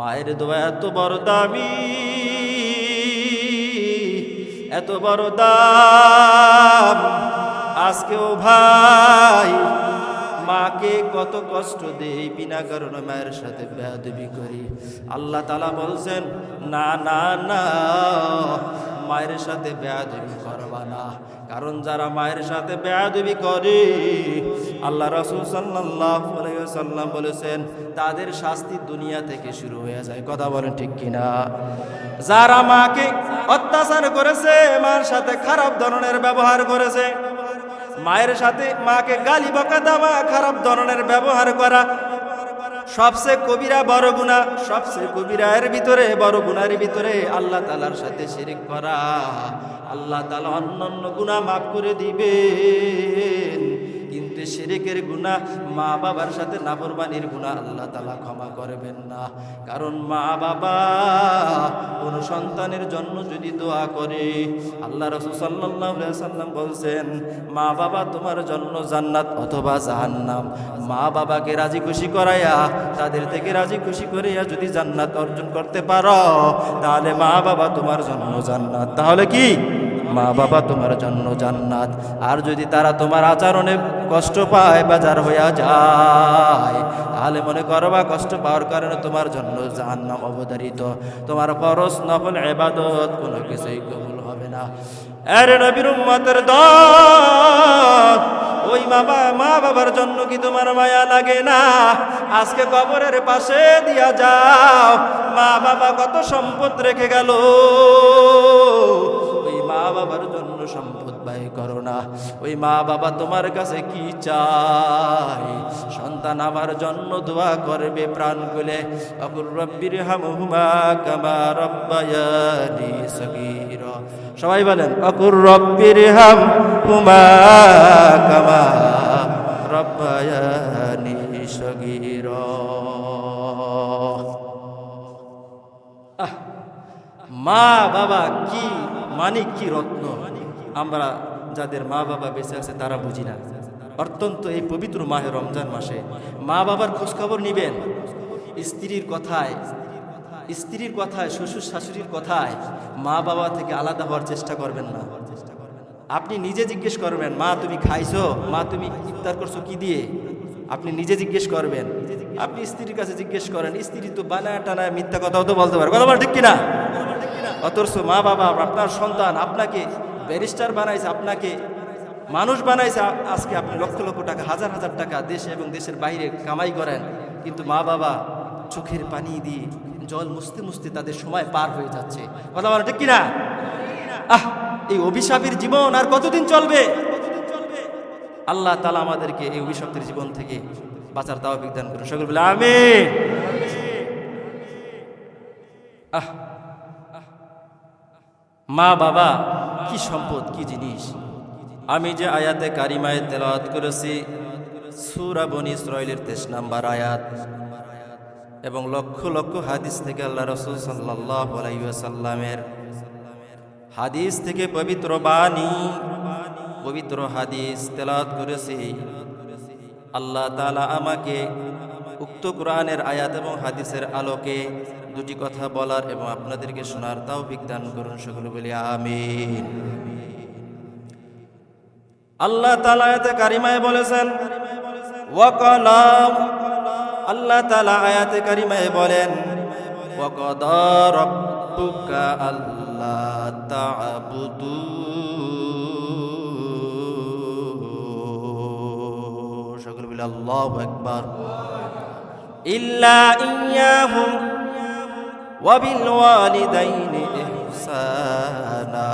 মায়ের দোয়া এত বড় দামি, এত বড় দাম। আজকেও ভাই মাকে কত কষ্ট দেই বিনা কারণে মায়ের সাথে বেয়াদবি করি। আল্লাহ তালা বলছেন, না না না, মায়ের সাথে বেয়াদবি করবা না। কারণ যারা মায়ের সাথে বেয়াদবি করে, আল্লাহ রসুল সাল্লাম বলেছেন, তাদের শাস্তি দুনিয়া থেকে শুরু হয়ে যায়। কথা বলেন ঠিক কিনা? যারা মাকে অত্যাচার করেছে, মার সাথে খারাপ ধরনের ব্যবহার করেছে, মায়ের সাথে মাকে গালি বকা দেওয়া খারাপ ধরনের ব্যবহার করা সবচেয়ে কবিরা বড় গুণা সবচেয়ে কবিরা এর ভিতরে, বড় গুণার ভিতরে আল্লাহ তালার সাথে শিরিক করা। আল্লাহ তালা অন্যান্য গুণা মাফ করে দিবেন। শিরিকের গুণা মা বাবার সাথে নাফরমানির গুণা আল্লাহ তালা ক্ষমা করবেন না। কারণ মা বাবা কোন সন্তানের জন্য যদি দোয়া করে, আল্লাহ রসুল সাল্লাহ সাল্লাম বলছেন মা বাবা তোমার জন্য জান্নাত অথবা জাহান্নাম। মা বাবাকে রাজি খুশি করাইয়া, তাদের থেকে রাজি খুশি করিয়া যদি জান্নাত অর্জন করতে পারো, তাহলে মা বাবা তোমার জন্য জান্নাত। তাহলে কি? মা বাবা তোমার জন্য জান্নাত। আর যদি তারা তোমার আচরণে কষ্ট পায়, বাজার হইয়া যায়, তাহলে মনে করবা কষ্ট পাওয়ার কারণে তোমার জন্য জাহান্নাম অবতারিত তোমার ফরজ নফল এবাদত কোনো কিছুই কবুল হবে না। আরে নবীর উম্মতের দল, ওই বাবা মা বাবার জন্য কি তোমার মায়া লাগে না? আজকে কবরের পাশে দিয়া যাও। মা বাবা কত সম্পদ রেখে গেল। বাবার জন্য সম্পদ ব্যয় করো না। ওই মা বাবা তোমার কাছে কি চাই সন্তান আমার জন্য দোয়া করবে প্রাণ খুলে অকুর রব্বির হামহুমা কামা রব্বায়ানি সগীর। সবাই বলেন অকুর রব্বির হাম হুমা কামা রব্বায়ানি সগীর। মা বাবা কি মানিক কি রত্ন? আমরা যাদের মা বাবা বেঁচে আছে তারা বুঝি না। অত্যন্ত এই পবিত্র মাহে রমজান মাসে মা বাবার খোঁজখবর নিবেন। স্ত্রীর কথায় স্ত্রীর কথায়, শ্বশুর শাশুড়ির কথায় মা বাবা থেকে আলাদা হওয়ার চেষ্টা করবেন না। আপনি নিজে জিজ্ঞেস করবেন, মা, তুমি খাইছো? মা, তুমি ইফতার করছ কি দিয়ে? আপনি নিজে জিজ্ঞেস করবেন। আপনি স্ত্রীর কাছে জিজ্ঞেস করেন, স্ত্রী তো বানা টানা মিথ্যা কথাও তো বলতে পারে। কথা বল ঠিক কিনা? অথচ মা বাবা, আপনার সন্তান আপনাকে ব্যারিস্টার বানাইছে, আপনাকে মানুষ বানাইছে। আজকে আপনি লক্ষ লক্ষ টাকা, হাজার হাজার টাকা দেশে এবং দেশের বাইরে কামাই করেন। কিন্তু মা বাবা চোখের পানি দিয়ে জল মুছতে মুছতে তাদের সময় পার হয়ে যাচ্ছে। কথা বলা ঠিক কিনা? আহ, এই অভিশাপের জীবন আর কতদিন চলবে? আল্লাহ তালা আমাদেরকে এই অভিশপ্তের জীবন থেকে বাঁচার তাও বিজ্ঞান করুন। সকল বলে আমি আহ মা বাবা, কি সম্পদ, কি জিনিস? আমি যে আয়াতে কারিমায় তেলাওয়াত করেছি, সুরা বনি ইসরাইলের তেইশ নাম্বার আয়াত। এবং লক্ষ লক্ষ হাদিস থেকে আল্লাহ রসুল সাল্লাহ আলাইসাল্লামের হাদিস থেকে পবিত্র বাণী, পবিত্র হাদিস তেলাওয়াত করেছি। আল্লাহ তালা আমাকে উক্ত কোরআনের আয়াত এবং হাদিসের আলোকে দুটি কথা বলার এবং আপনাদেরকে শোনার তাও বিজ্ঞান করুন সকলে বলি আমিন। আল্লাহ তালা আয়াতে কারিমায় বলেছেন ওয়াকালাম আল্লাহ তালা আয়াতে কারিমায় বলেন, ওয়াকাদা রব্বুকা আল্লাহ তা'বুদু সকল বলে আল্লাহু আকবার। ইল্লা ইয়াহু বিল ওয়ালিদাইনি ইহসানা।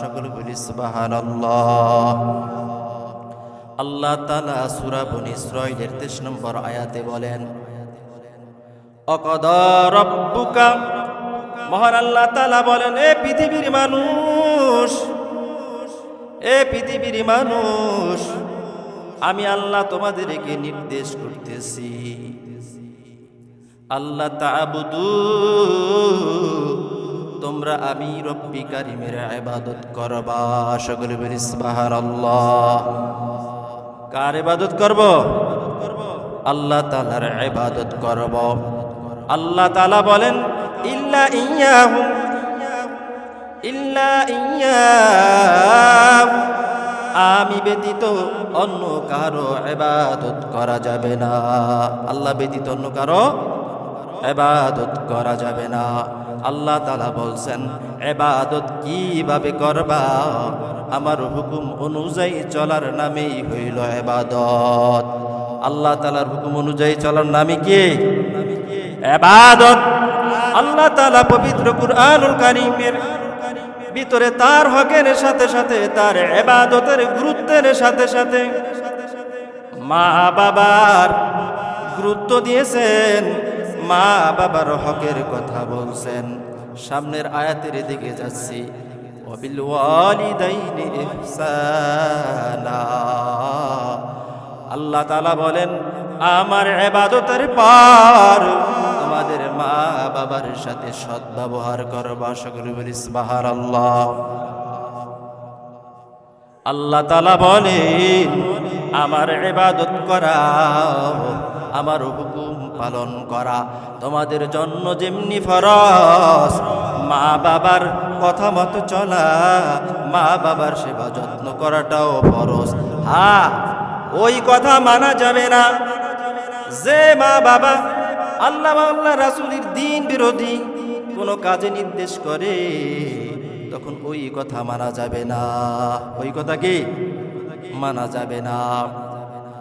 সকল বলি, সুবহানাল্লাহ। আল্লাহ তাআলা সূরা বনি ইসরাঈলের 23 নম্বর আয়াতে বলেন, অকদা রব্বুকা মহান আল্লাহ তাআলা বলেন, এ পৃথিবীর মানুষ, এ পৃথিবীর মানুষ, আমি আল্লাহ তোমাদেরকে নির্দেশ করতেছি। আল্লাহ তাবুদু তোমরা আমি রব্বি কারিমের ইবাদত করবা। সকলে বলি সুবহানাল্লাহ। কার ইবাদত করব? আল্লাহ তাআলার ইবাদত করব। আল্লাহ তালা বলেন, ইল্লা ইয়াহু ইল্লা ইয়াহু। আমি ব্যতীত অন্য কারও এবাদত করা যাবে না। আল্লাহ ব্যতীত অন্য কারও এবাদত করা যাবে না। আল্লাহ তালা বলছেন, এবাদত কীভাবে করবা? আমার হুকুম অনুযায়ী চলার নামেই হইল এবাদত। আল্লাহ তালার হুকুম অনুযায়ী চলার নামে কি? এবাদত। আল্লাহ তালা পবিত্র কুরআনুল কারিমের ভিতরে তার হকের সাথে সাথে, তার এবাদতের গুরুত্বের সাথে সাথে মা বাবার গুরুত্ব দিয়েছেন। মা বাবার হকের কথা বলছেন। সামনের আয়াতের দিকে যাচ্ছি। আল্লাহ তাআলা বলেন, আমার এবাদতের পর তোমাদের মা বাবার সাথে সদ্ব্যবহার করবা, সকলে বলি সুবহানাল্লাহ। আল্লাহ তালা বলেন, আমার এবাদত করা আমার হুকুম পালন করা। তোমাদের জন্য যেমনি ফরস মা বাবার কথা মতো চলা, মা বাবার সেবা যত্ন করাটাও ফরজ। হ্যাঁ ওই কথা মানা যাবে না। যে মা বাবা আল্লাহ আল্লাহ রাসুলির দিন বিরোধী, কোনো কাজে নির্দেশ করে, তখন ওই কথা মানা যাবে না। ওই কথা কি? মানা যাবে না।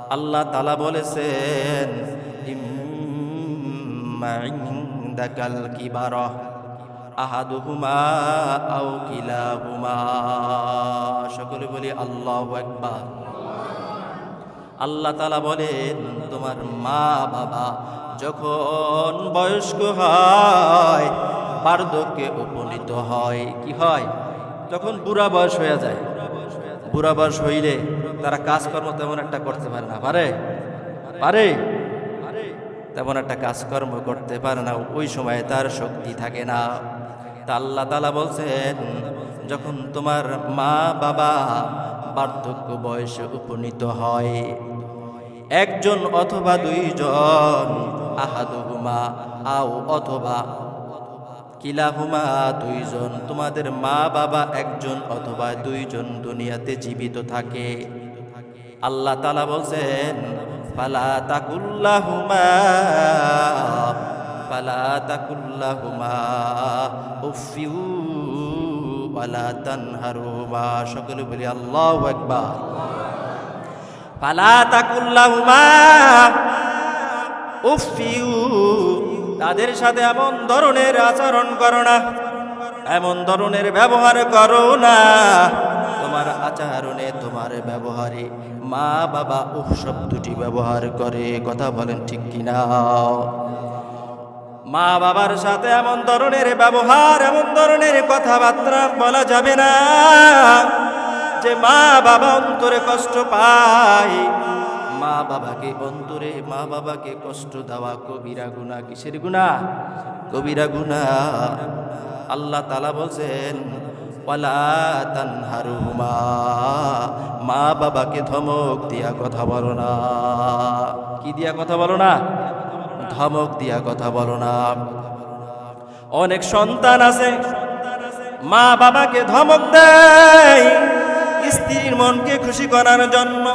আল্লাহ তালা বলেছেন ইম্মা ইনদাকাল কিবারা আহাদুহুমা আও কিলাহুমা সকলে বলি আল্লাহু আকবার। আল্লাহ তালা বলেন, তোমার মা বাবা যখন বয়স্ক হয়, বার্ধক্যে উপনীত হয়। কি হয়? যখন বুড়া বয়স হয়ে যায়। বুড়া বয়স হইলে তারা কাজকর্ম তেমন একটা করতে পারে না। পারে? পারে? তেমন একটা কাজকর্ম করতে পারে না, ওই সময় তার শক্তি থাকে না। তা আল্লাহ তালা বলছেন, যখন তোমার মা, বাবা বার্ধক্য বয়সে উপনীত হয়, একজন অথবা দুইজন, আহাদুহুমা আও অথবা কিলাহুমা দুইজন, তোমাদের মা, বাবা একজন অথবা দুইজন দুনিয়াতে জীবিত থাকে। আল্লাহ তালা বলছেন ফালা তাকুল্লাহুমা ফালা তাকুল্লাহুমা, উফিউ ওয়ালা তানহারুমা সকলে বলি আল্লাহু আকবার। ফালা তাকুল্লাহুমা, উফিউ, তাদের সাথে এমন ধরনের আচরণ করো না, এমন ধরনের ব্যবহার করো না তোমার আচরণে, তোমার ব্যবহারে মা বাবা উফ শব্দটি ব্যবহার করে। কথা বলেন ঠিক কিনা? মা বাবার সাথে এমন ধরনের ব্যবহার, এমন ধরনের কথাবার্তা বলা যাবে না যে মা বাবা অন্তরে কষ্ট পায়। মা বাবাকে অন্তরে মা বাবাকে কষ্ট দেওয়া কবিরা গুণা কিসের গুণা? কবিরা গুণা। আল্লাহ তালা বলছেন ওয়ালা তানহারুমা মা বাবাকে ধমক দিয়া কথা বলো না। কি দিয়া কথা বলো না? ধমক দিয়া কথা বলো না। অনেক সন্তান আছে, মা বাবাকে ধমক দেয়, স্ত্রীর মনকে খুশি করার জন্য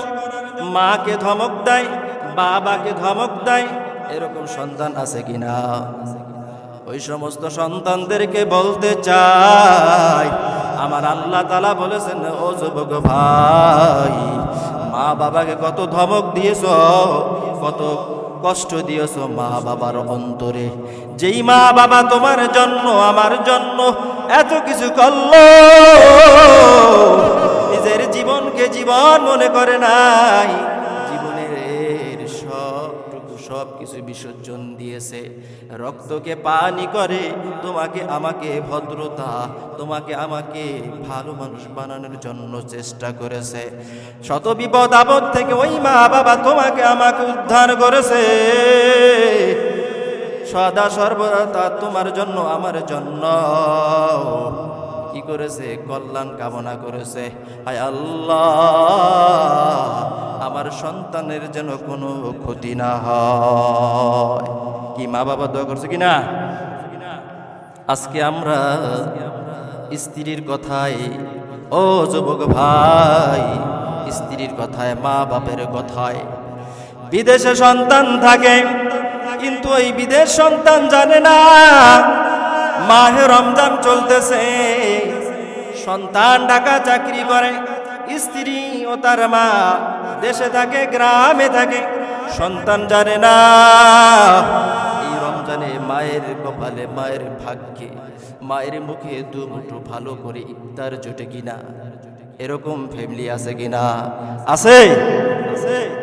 মাকে ধমক দেয়, বাবাকে ধমক দেয়, এরকম সন্তান আছে কিনা? ওই সমস্ত সন্তানদেরকে বলতে চাই আমার আল্লাহ তালা বলেছেন, ও যুবক ভাই, মা বাবাকে কত ধমক দিয়েছ, কত কষ্ট দিয়েছ মা বাবার অন্তরে। যেই মা বাবা তোমার জন্য, আমার জন্য এত কিছু করল, নিজের জীবনকে জীবন মনে করে নাই। জীবনের সবটুকু সব কিছু বিসর্জন দিয়েছে। রক্তকে পানি করে, তোমাকে আমাকে ভদ্রতা, তোমাকে আমাকে ভালো মানুষ বানানোর জন্য চেষ্টা করেছে। শত বিপদ আপদ থেকে ওই মা বাবা তোমাকে আমাকে উদ্ধার করেছে। সদা সর্বদা তোমার জন্য, আমার জন্য। কি করেছে? কল্যাণ কামনা করেছে। হায় আল্লাহ! সন্তানের যেন কোনো ক্ষতি না হয়। কি মা বাবা দোয়া করছে কি না আজকে আমরা স্ত্রীর কথায়, ও যুবক ভাই, স্ত্রীর কথায়, মা বাপের কথায়, বিদেশে সন্তান থাকে, কিন্তু ওই বিদেশ সন্তান জানে না। মাহে রমজান চলতেছে, সন্তান ঢাকা চাকরি করে স্ত্রী ও তার মা দেশে থাকে, গ্রামে থাকে, সন্তান জানে না। এই রমজানে মায়ের কপালে, মায়ের ভাগ্যে, মায়ের মুখে দু মুঠো ভালো করে ইফতার জোটে কিনা? এরকম ফ্যামিলি আছে কিনা? আছে।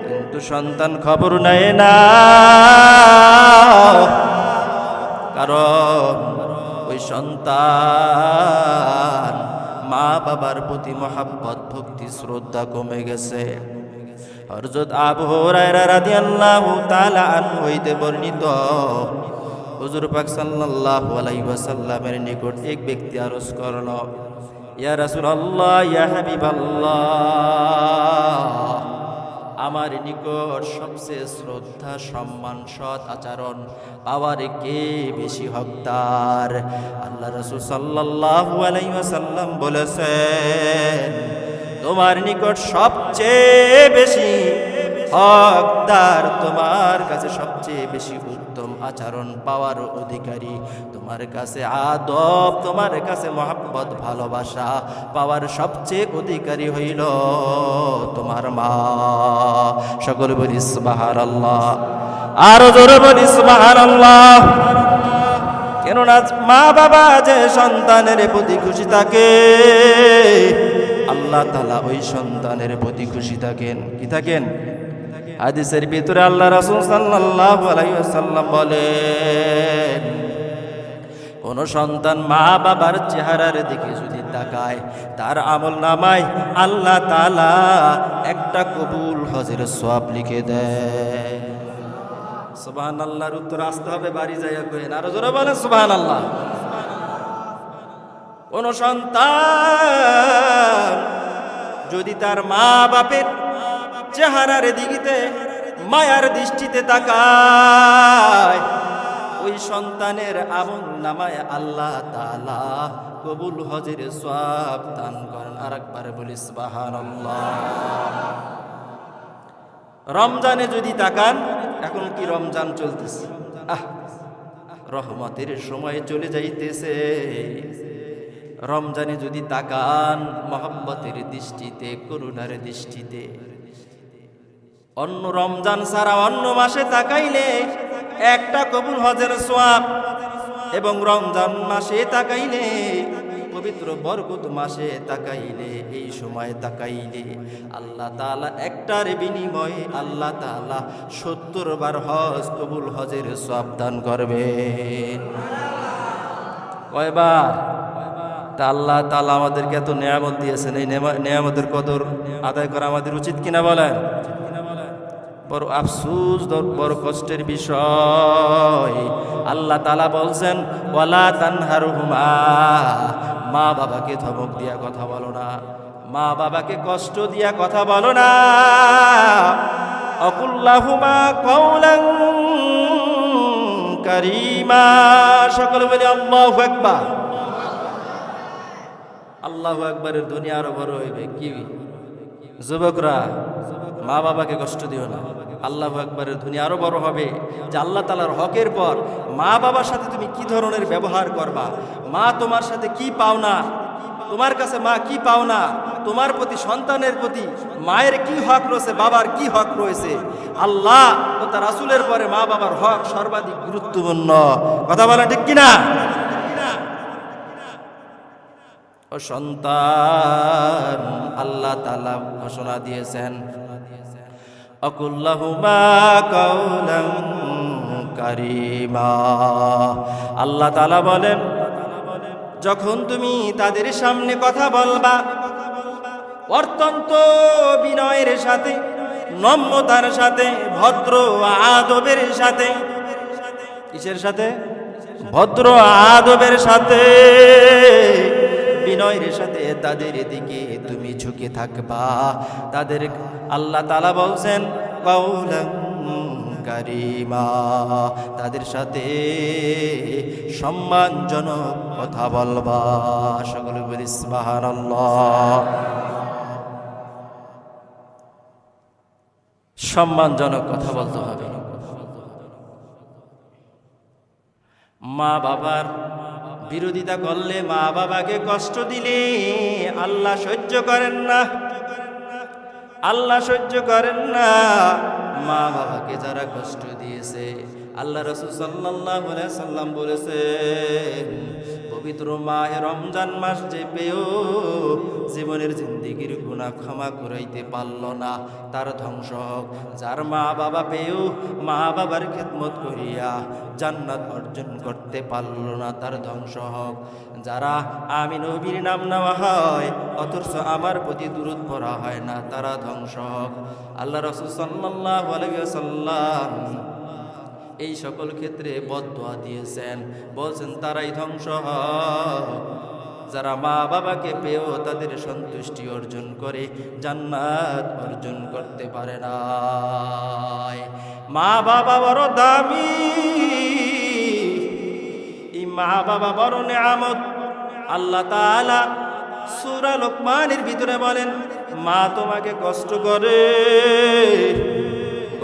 কিন্তু সন্তান খবর নেয় না। কারণ ওই সন্তান মা বাবার প্রতি মহাব্বত, ভক্তি, শ্রদ্ধা কমে গেছে। হরজত আবু হুরায়রা আল্লাহ তাআলা আনহু হইতে বর্ণিত, হুজুর পাক সাল্লাল্লাহু আলাইহি নিকট এক ব্যক্তি আরজ করল, ইয়া রাসূলুল্লাহ, ইয়া হাবিবাল্লাহ। আমার নিকট সবচেয়ে শ্রদ্ধা, সম্মান, সৎ আচরণ পাওয়ার কে বেশি হকদার? আল্লাহ রসুল সাল্লাহ আলাইসাল্লাম বলেছেন, তোমার নিকট সবচেয়ে বেশি হকদার তোমার কাছে সবচেয়ে বেশি উত্তম আচরণ পাওয়ার অধিকারী। তোমার কাছে আদব, তোমার কাছে মহাব্বত, ভালোবাসা পাওয়ার সবচেয়ে অধিকারী হইল তোমার মা। সকল বলিস বাহার আল্লাহ আরও জোরে বলিস বাহার আল্লাহ কেননা মা বাবা যে সন্তানের প্রতি খুশি থাকে, আল্লাহ তালা ওই সন্তানের প্রতি খুশি থাকেন। কি থাকেন? হাদিসের ভিতরে আল্লাহ রাসূল সাল্লাল্লাহু আলাইহি ওয়াসাল্লাম বলেন, কোন সন্তান মা বাবার চেহারার দিকে যদি তাকায়, তার আমল নামায় আল্লাহ তালা একটা কবুল হজের সওয়াব লিখে দেয় সুবহান আল্লাহর উত্তর আসতে হবে, বাড়ি যাইয়া কইন। আরও জোরে বলেন সুবহান আল্লাহ কোন সন্তান যদি তার মা বাপের চেহারার দিকিতে মায়ার দৃষ্টিতে তাকায়। ওই সন্তানের আমল নামায় আল্লাহ তালা কবুল হজের সওয়াব দান করেন। আরেকবার বলি, সুবহানাল্লাহ। রমজানে যদি তাকান, এখন কি রমজান চলতেছে? আহ, রহমতের সময় চলে যাইতেছে। রমজানে যদি তাকান, মহব্বতের দৃষ্টিতে, করুণার দৃষ্টিতে অন্য রমজান ছাড়া অন্য মাসে তাকাইলে একটা কবুল হজের সোয়াব এবং রমজান মাসে তাকাইলে, পবিত্র বরকত মাসে তাকাইলে, এই সময় তাকাইলে আল্লাহ তাআলা একটার বিনিময়ে আল্লাহ তাআলা সত্তর বার হজ, কবুল হজের সব দান করবে। কয়বার? তা আল্লাহ তাআলা আমাদেরকে এত নিয়ামত দিয়েছেন, এই নিয়ামতের কদর আদায় করা আমাদের উচিত কিনা বলেন? বড় আফসুস বড় কষ্টের বিষয়। আল্লাহ তালা বলছেন, ওয়ালা তানহারুহুমা। মা বাবাকে ধমক দিয়া কথা বলো না। মা বাবাকে কষ্ট দিয়া কথা বলো না। অকুল্লাহুমা কৌলাং কারিমা। সকল বলি, আল্লাহু আকবার। আল্লাহু আকবারের দুনিয়া আরও বড় হইবে, কি? যুবকরা মা বাবাকে কষ্ট দিও না। আল্লাহ আকবরের দুনিয়া আরও বড় হবে যে আল্লাহ তালার হকের পর মা বাবার সাথে তুমি কি ধরনের ব্যবহার করবা? মা তোমার সাথে কি পাও না তোমার কাছে মা কি পাও না তোমার প্রতি সন্তানের প্রতি মায়ের কি হক রয়েছে, বাবার কি হক রয়েছে? আল্লাহ ও তার রাসুলের পরে মা বাবার হক সর্বাধিক গুরুত্বপূর্ণ। কথা বলা ঠিক কিনা? ও সন্তান, আল্লাহ তালা ঘোষণা দিয়েছেন। অকুল্লাহুমা কৌলং কারিমা। আল্লাহ তালা বলেন, যখন তুমি তাদের সামনে কথা বলবা, অত্যন্ত বিনয়ের সাথে, নম্রতার সাথে, ভদ্র আদবের সাথে, কিসের সাথে? ভদ্র আদবের সাথে। বিনয়ের সাথে তাদের দিকে তুমি ঝুঁকে থাকবা। তাদের আল্লাহ তালা বলছেন কারিমা। তাদের সাথে সম্মানজনক কথা বলবা। সকলে সম্মানজনক কথা বলতে হবে। মা বাবার বিরোধিতা করলে মা বাবাকে কষ্ট দিলে আল্লাহ সহ্য করেন না। আল্লাহ সহ্য করেন না। মা বাবাকে যারা কষ্ট দিয়েছে আল্লাহ রসুল সাল্লাহ সাল্লাম বলেছেন, পবিত্র মাহে রমজান মাস যে পেয়েও জীবনের জিন্দিগির গুণা ক্ষমা করাইতে পারল না। তার ধ্বংস হোক যার মা বাবা পেয়েও মা বাবার খেদমত করিয়া জান্নাত অর্জন করতে পারল না, তার ধ্বংস হোক যারা আমি নবীর নাম নেওয়া হয়, অথচ আমার প্রতি দূরত পড়া হয় না, তারা ধ্বংস হোক আল্লাহ রসুল সাল্লাহ সাল্লাম এই সকল ক্ষেত্রে বদয়া দিয়েছেন। বলছেন, তারাই ধ্বংস যারা মা বাবাকে পেয়েও তাদের সন্তুষ্টি অর্জন করে, জান্নাত অর্জন করতে পারে না মা বাবা বড় দামি। এই মা বাবা বড় নেয়ামত। আল্লাহ তাআলা সূরা লোকমানের ভিতরে বলেন, মা তোমাকে কষ্ট করে।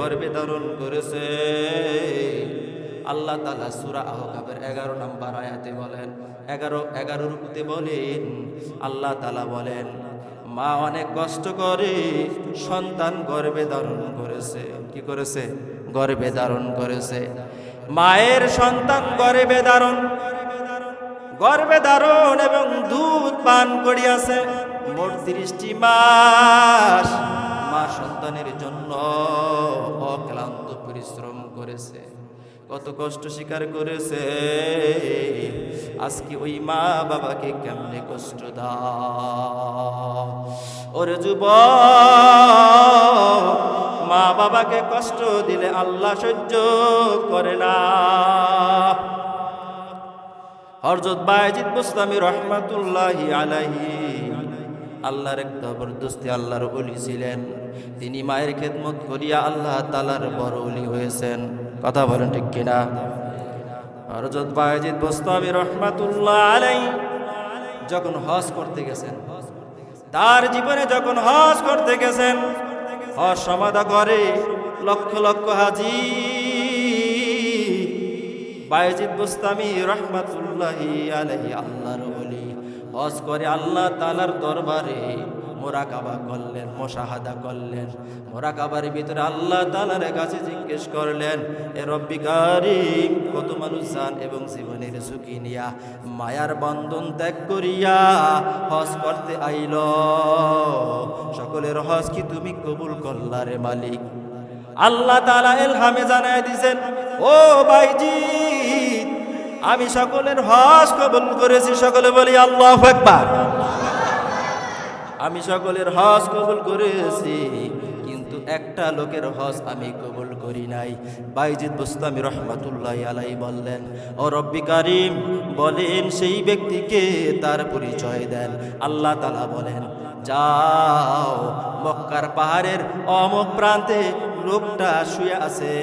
গর্বে ধারণ করেছে। আল্লাহ তালা সুরা আহকাবের এগারো নাম্বার আয়াতে বলেন, এগারো এগারো রুকুতে বলেন, আল্লাহ তালা বলেন, মা অনেক কষ্ট করে সন্তান গর্বে ধারণ করেছে। কি করেছে? গর্বে ধারণ করেছে। মায়ের সন্তান গর্বে ধারণ গর্বে ধারণ এবং দুধ পান করিয়াছে। মোট তিরিশটি মাস মা সন্তানের জন্য কত কষ্ট স্বীকার করেছে। আজকে ওই মা বাবাকে কেমনে কষ্ট দাও? ওরে যুব মা বাবাকে কষ্ট দিলে আল্লাহ সহ্য করে না। হরজত বায়জিদ মুস্তামি রহমাতুল্লাহি আলাহি আল্লাহর এক জবরদস্তি আল্লাহর অলি ছিলেন। তিনি মায়ের খেদমত করিয়া আল্লাহ তালার বড় হয়েছেন। কথা বলেন ঠিক কিনা? হরজত বায়জিদ মুস্তামি রহমাতুল্লাহ আলাই যখন হজ করতে গেছেন, তার জীবনে যখন হজ করতে গেছেন, হজ সমাধা করে লক্ষ লক্ষ হাজি বায়জিদ বুস্তামি রহমাতুল্লাহি আলাইহি, আল্লাহর ওলি। হজ করে আল্লাহ তালার দরবারে মোরাকাবা করলেন, মোশাহাদা করলেন। মোরাকাবার ভিতরে আল্লাহ তালার কাছে জিজ্ঞেস করলেন, এ রব্বি কারিম, কত মানুষ যান এবং জীবনের ঝুঁকি নিয়া মায়ার বন্ধন ত্যাগ করিয়া হজ করতে আইল? সকলের হজ কি তুমি কবুল করলা রে মালিক? আল্লাহ তালা এলহামে জানায় দিছেন, ও বাইজি, আমি সকলের হজ কবুল করেছি। সকলে বলি, আল্লাহ একবার আমি সকলের হজ কবুল করেছি, কিন্তু একটা লোকের হজ আমি কবুল করি নাই। বাইজিদ বুস্তামি রহমাতুল্লাহ আলাই বললেন, ও রব্বি কারিম, বলেন সেই ব্যক্তিকে তার পরিচয় দেন। আল্লাহ তালা বলেন, যাও, মক্কার পাহাড়ের অমুক প্রান্তে লোকটা শুয়ে আছে,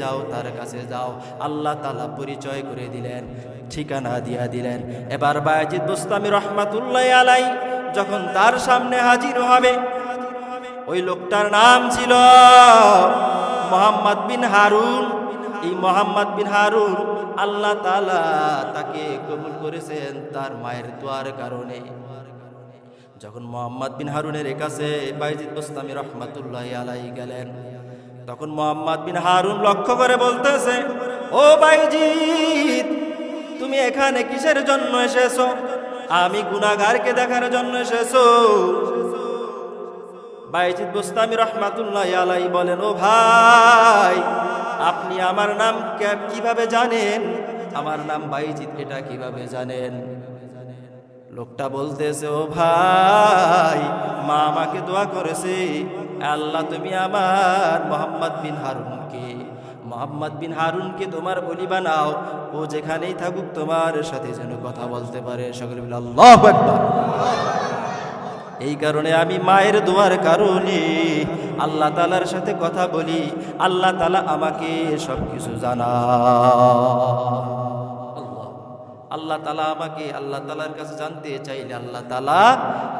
যাও তার কাছে যাও। আল্লাহ তালা পরিচয় করে দিলেন, ঠিকানা দিয়া দিলেন। এবার বায়াজিদ বুস্তামি রহমাতুল্লাহ আলাই যখন তার সামনে হাজির হবে, ওই লোকটার নাম ছিল মোহাম্মদ বিন হারুন। এই মোহাম্মদ বিন হারুন আল্লাহ তালা তাকে কবুল করেছেন তার মায়ের দোয়ার কারণে। যখন মোহাম্মদ বিন হারুনের কাছে বাইজিদ বুস্তামি রহমাতুল্লাহ আলাই গেলেন, তখন মোহাম্মদ বিন হারুন লক্ষ্য করে বলতেছে, ও বাইজিদ, তুমি এখানে কিসের জন্য এসেছ? আমি গুনাগারকে দেখার জন্য এসেছ। বাইজিদ বুস্তামি রহমাতুল্লাহ আলাই বলেন, ও ভাই, আপনি আমার নাম কীভাবে জানেন? আমার নাম বাইজিদ, এটা কীভাবে জানেন? লোকটা বলতেছে, ও ভাই, মা আমাকে দোয়া করেছে, আল্লাহ তুমি আমার মোহাম্মদ বিন হারুনকে মোহাম্মদ বিন হারুনকে তোমার বলি বানাও। ও যেখানেই থাকুক তোমার সাথে যেন কথা বলতে পারে। সকলে আল্লাহ একবার এই কারণে আমি মায়ের দোয়ার কারণে আল্লাহ তালার সাথে কথা বলি। আল্লাহ তালা আমাকে সব কিছু জানা আল্লাহ তালা আমাকে, আল্লাহ তালার কাছে জানতে চাইলে আল্লাহ তালা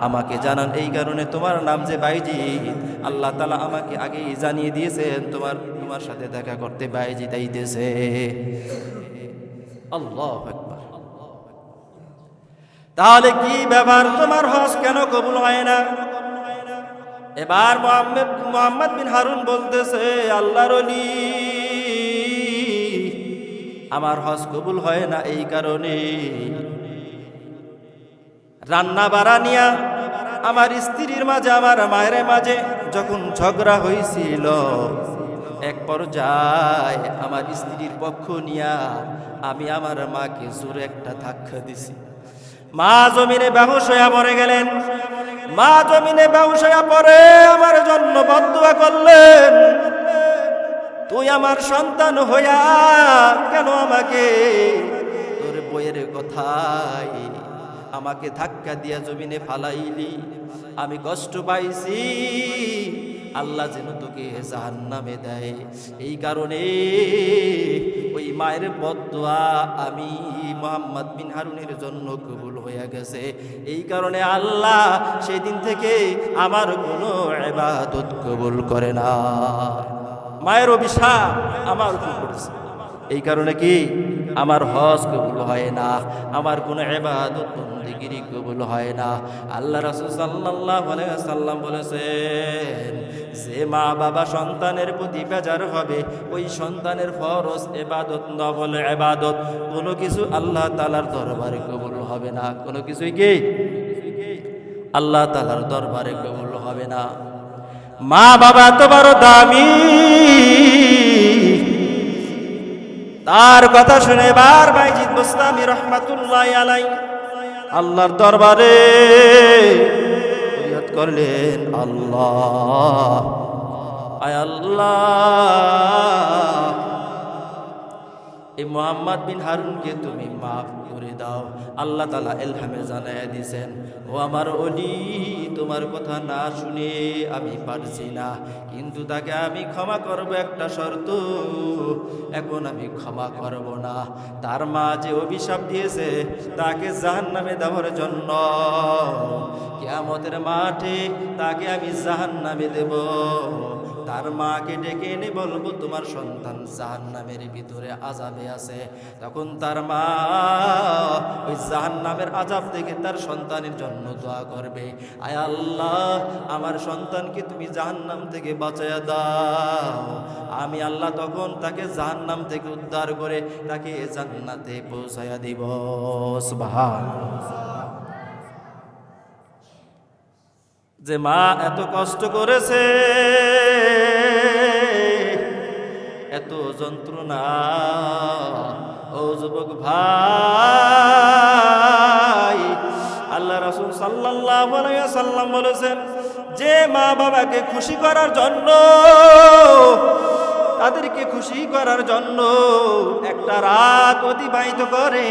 আমাকে জানান। এই কারণে তোমার নাম যে বাইজি আল্লাহ তালা আমাকে আগেই জানিয়ে দিয়েছেন, তোমার তোমার সাথে দেখা করতে বাইজি তাইতেছে আল্লাহ আকবার। তাহলে কি ব্যাপার? তোমার হজ কেন কবুল হয় না? এবার মোহাম্মদ মোহাম্মদ বিন হারুন বলতেছে, আল্লাহর অলি আমার হজ কবুল হয় না এই কারণে। রান্না বাড়া নিয়া আমার স্ত্রীর মাঝে, আমার মায়ের মাঝে যখন ঝগড়া হয়েছিল এক পর্যায়ে আমার স্ত্রীর পক্ষ নিয়া আমি আমার মাকে জোরে একটা ধাক্কা দিছি। মা জমিনে হইয়া মরে গেলেন। মা জমিনে হইয়া পরে আমার জন্য বদুয়া করলেন। তুই আমার সন্তান হইয়া কেন আমাকে তোর বইয়ের কথাই আমাকে ধাক্কা দিয়া জমিনে ফালাইলি? আমি কষ্ট পাইছি। আল্লাহ যেন তোকে জাহান নামে দেয়। এই কারণে ওই মায়ের বদুয়া আমি মোহাম্মদ বিন হারুনের জন্য কবুল হয়ে গেছে। এই কারণে আল্লাহ সেই দিন থেকে আমার কোনো এবাদত কবুল করে না। মায়ের অভিশাপ আমার উপর পড়েছে। এই কারণে কি? আমার হজ কবুল হয় না, আমার কোনো এবাদত বন্দিগিরি কবুল হয় না। আল্লাহ রাসূল আলাইহি সাল্লাম বলেছেন, যে মা বাবা সন্তানের প্রতি বেজার হবে, ওই সন্তানের ফরজ এবাদত নবল এবাদত কোনো কিছু আল্লাহ তালার দরবারে কবুল হবে না। কোনো কিছুই কি? আল্লাহ তালার দরবারে কবুল হবে না। মা বাবা তো দামি তার কথা শুনে বার বাইজিদ মুস্তামি রহমাতুল্লাহ আলাই আল্লাহর দরবারে করলেন আল্লাহ আয় আল্লাহ। এই মোহাম্মদ বিন হারুনকে তুমি মাফ করে দাও। আল্লাহ তালা এলহামে জানাই দিছেন, ও আমার অলি তোমার কথা না শুনে আমি পারছি না, কিন্তু তাকে আমি ক্ষমা করব একটা শর্ত। এখন আমি ক্ষমা করব না। তার মা যে অভিশাপ দিয়েছে, তাকে জাহান নামে দেওয়ার জন্য। কেয়ামতের মাঠে তাকে আমি জাহান নামে দেব। তার মাকে ডেকে এনে বলব, তোমার সন্তান জাহান নামের ভিতরে আজাবে আছে। তখন তার মা ওই জাহান নামের আজাব থেকে তার সন্তানের জন্য দোয়া করবে, আয় আল্লাহ, আমার সন্তানকে তুমি জাহান নাম থেকে বাঁচাইয়া দাও। আমি আল্লাহ তখন তাকে জাহান নাম থেকে উদ্ধার করে তাকে জান্নাতে পৌঁছাইয়া দিব। সুবহানাল্লাহ। যে মা এত কষ্ট করেছে, এত যন্ত্রণা। ও যুবক ভাই, আল্লাহ রসুল সাল্লাহ সাল্লাম বলেছেন, যে মা বাবাকে খুশি করার জন্য তাদেরকে খুশি করার জন্য একটা রাত অতিবাহিত করে।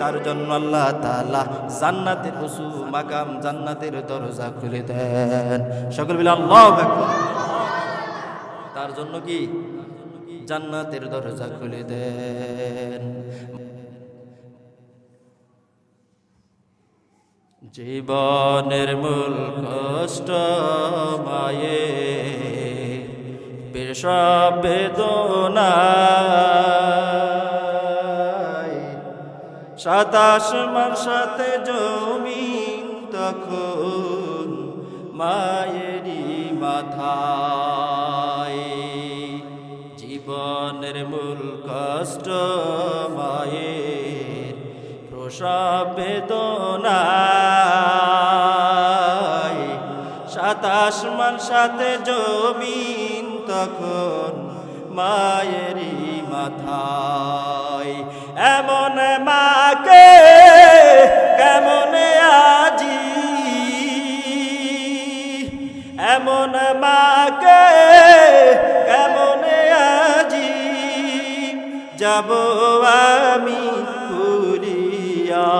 তার জন্য আল্লাহ তালা জান্নাতের উসু মাকাম, জান্নাতের দরজা খুলে দেন। সকল মিলে আল্লাহ তার জন্য কি? জান্নাতের দরজা খুলে দেন। জীবনের মূল কষ্ট মায়ে পেশাব বেদনায় সাতাশ মার সাথে জমিন তখন মায়েরই মাথায়। জীবনের মূল কষ্ট মায়ের প্রসব বেদনায়। সাতাশ মান সাথে জমিন তখন মায়েরই মাথায়। এমন মাকে কেমন আজি? এমন মাকে কেমন আজি? যাব আমি পুরিয়া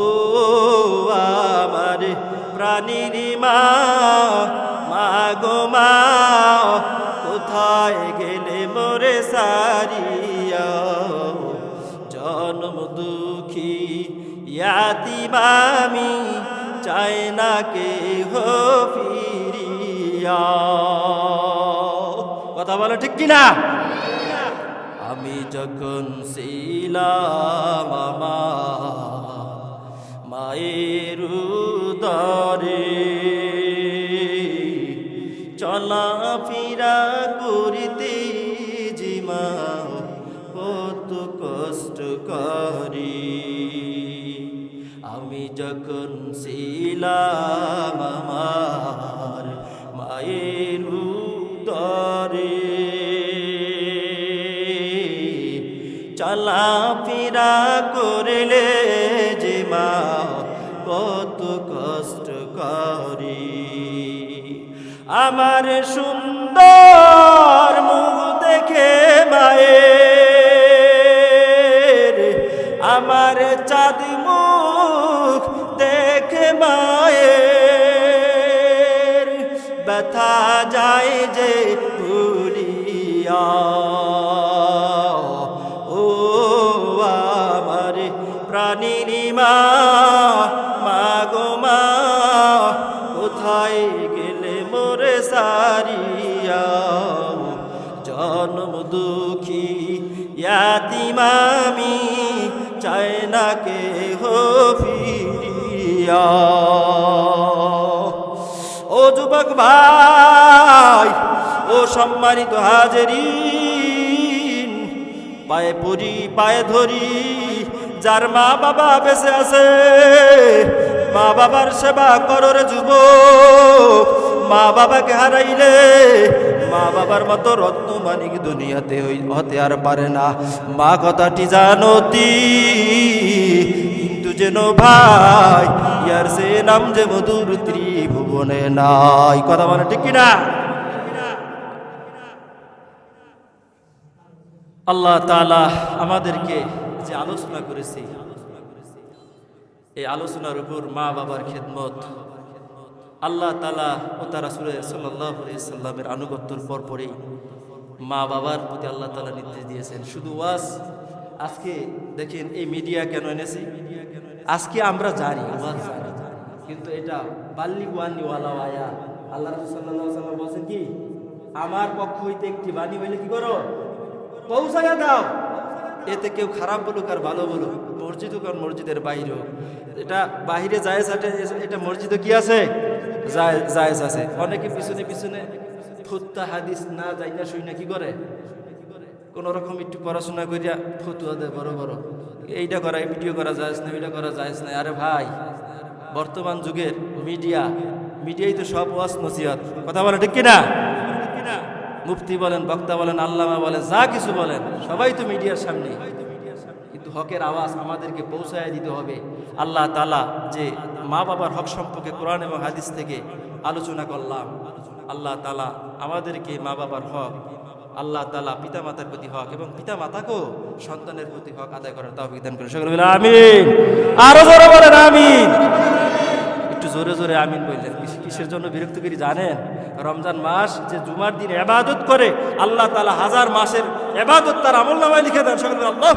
ও আমার প্রাণীর মা সারিয়া জন্ম দুঃখী ইয়াতিমামি চায় না কে কথা বলো ঠিক কিনা? আমি যখন আমার মায়ের উদরে চলা ফিরা করিতে করি আমি যখন ছিলাম আমার মায়ের উদরে চলা ফিরা করলে যে মা কত কষ্ট করি। আমার সুন্দর মুখ দেখে মায়ের যে ভুলিয়া ও আমার প্রাণীর মা মা গো মা, কোথায় গেলে মোরে সারিয়া? জন্ম দুঃখী ইয়াতিমামি, চায় না কে হো ফিরিয়া। ও যুবক ভাই, ও সম্মানিত হাজেরিন, পায়ে পড়ি পায়ে ধরি, যার মা বাবা বেঁচে আছে, মা বাবার সেবা করর যুব, মা বাবাকে হারাইলে, মা বাবার মতো রত্ন মানিক দুনিয়াতে হতে আর পারে না। মা কথাটি জানতি কিন্তু যেন ভাই, ইয়ার সে নাম যে মধুর ত্রিভুবনে নাই। কথা বলে ঠিক কিনা? আল্লাহ তালা আমাদেরকে যে আলোচনা করেছি, এই আলোচনার উপর মা বাবার খেদমত, আল্লাহ তালা ও তারা সুরে সাল্লাহ সাল্লামের আনুগত্যর পর পরেই মা বাবার প্রতি আল্লাহ তালা নির্দেশ দিয়েছেন। শুধু ওয়াজ, আজকে দেখেন এই মিডিয়া কেন এনেছি? আজকে আমরা জানি জানি। কিন্তু এটা বাল্লি ওয়ানিওয়ালা আয়া আল্লাহ সাল্লাহ সাল্লাম বলছেন কি? আমার পক্ষ হইতে একটি বাণী হইলে কি করো? পৌঁছাইয়া দাও। এতে কেউ খারাপ বলুক আর ভালো বলুক, মসজিদ হোক আর মসজিদের বাইরে হোক। এটা বাহিরে জায়েজ আছে, এটা মসজিদে কি আছে? জায়েজ আছে। অনেকে পিছনে পিছনে ফুত্তা হাদিস না যাই না শুই না কি করে? কোন রকম একটু পড়াশোনা করিয়া ফতুয়া দেয়, বড় বড়। এইটা করা ভিডিও করা যায় না, ওইটা করা যায় না। আরে ভাই বর্তমান যুগের মিডিয়া, মিডিয়াই তো সব ওয়াস নসিহত। কথা বলে ঠিক কিনা? মুফতি বলেন, বক্তা বলেন, আল্লামা বলেন, যা কিছু বলেন, সবাই তো মিডিয়ার সামনে। কিন্তু হকের আওয়াজ আমাদেরকে পৌঁছায় দিতে হবে। আল্লাহ তালা যে মা বাবার হক সম্পর্কে কোরআন এবং হাদিস থেকে আলোচনা করলাম। আল্লাহ তালা আমাদেরকে মা বাবার হক, আল্লাহ তালা পিতা মাতার প্রতি হক এবং পিতা মাতাকেও সন্তানের প্রতি হক আদায় করার তাও বিধান করে সকলে আমিন। আরও জোরে বলেন, আমিন। জোরে জোরে আমিন বললেন। কিসের জন্য বিরক্ত করি জানেন? রমজান মাস যে জুমার দিন এবাদত করে, আল্লাহ তালা হাজার মাসের এবাদত তার আমল নামায় লিখে দেন। সকলে আল্লাহ